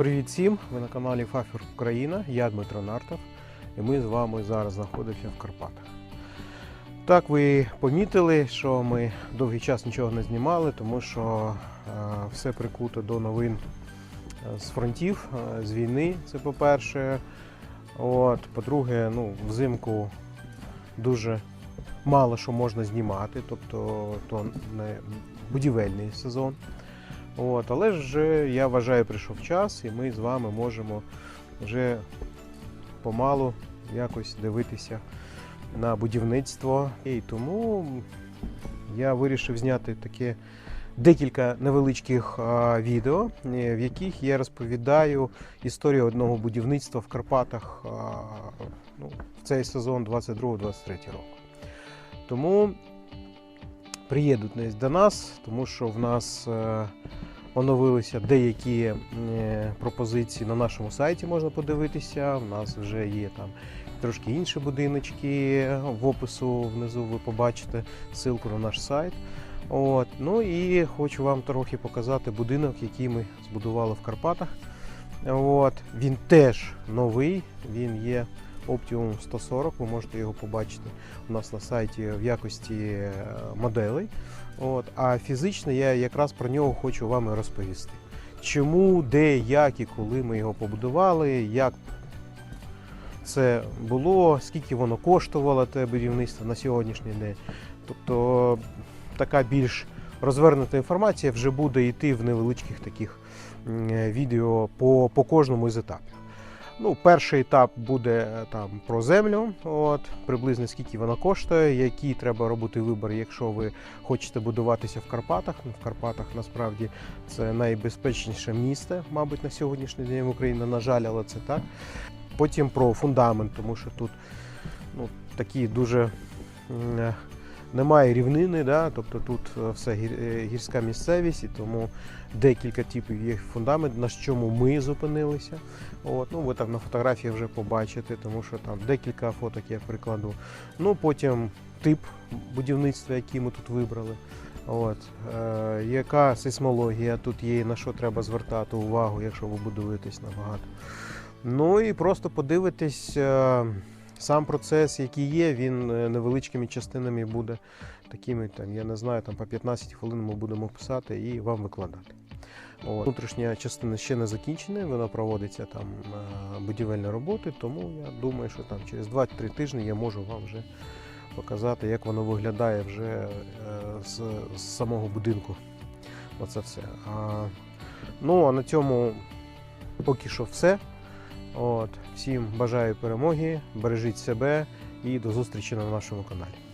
Привіт всім! Ви на каналі Фафір Україна, я Дмитро Нартов, і ми з вами зараз знаходимося в Карпатах. Так, ви помітили, що ми довгий час нічого не знімали, тому що е, все прикуто до новин е, з фронтів, е, з війни, це по-перше. От, по-друге, ну, взимку дуже мало що можна знімати, тобто то не будівельний сезон. От, але ж я вважаю, прийшов час, і ми з вами можемо вже помалу якось дивитися на будівництво. І тому я вирішив зняти таке декілька невеличких відео, е, в яких я розповідаю історію одного будівництва в Карпатах ну, в цей сезон 22-23 року. Тому приєднуйтесь до нас, тому що в нас е, оновилися деякі е, пропозиції на нашому сайті, можна подивитися. У нас вже є там трошки інші будиночки. В опису внизу ви побачите ссылку на наш сайт. От. Ну і хочу вам трохи показати будинок, який ми збудували в Карпатах. От. Він теж новий, він є Optimum 140, ви можете його побачити у нас на сайті в якості е, моделей. От. А фізично я якраз про нього хочу вам розповісти. Чому, де, як і коли ми його побудували, як це було, скільки воно коштувало те будівництво на сьогоднішній день. Тобто така більш розвернута інформація вже буде йти в невеличких таких е, відео по, по кожному з етапів. Ну, перший етап буде е, там про землю, от приблизно скільки вона коштує, який треба робити вибір, якщо ви хочете будуватися в Карпатах. Ну, в Карпатах насправді це найбезпечніше місце, мабуть, на сьогоднішній день в Україні, на жаль, але це так. Потім про фундамент, тому що тут ну, такі дуже е, немає рівнини, да? тобто тут е, все е, гірська місцевість, і тому декілька типів є фундамент, на чому ми зупинилися. От, ну, ви там на фотографії вже побачите, тому що там декілька фоток я прикладу. Ну, потім тип будівництва, який ми тут вибрали. От, е, яка сейсмологія тут є, на що треба звертати увагу, якщо ви будуєтесь набагато. Ну і просто подивитись е, сам процес, який є, він е, невеличкими частинами буде такими, там, я не знаю, там по 15 хвилин ми будемо писати і вам викладати. От. Внутрішня частина ще не закінчена, вона проводиться там е, будівельні роботи, тому я думаю, що там через 2-3 тижні я можу вам вже показати, як воно виглядає вже е, з, з самого будинку. Оце все. А, ну а на цьому поки що все. От, всім бажаю перемоги, бережіть себе і до зустрічі на нашому каналі.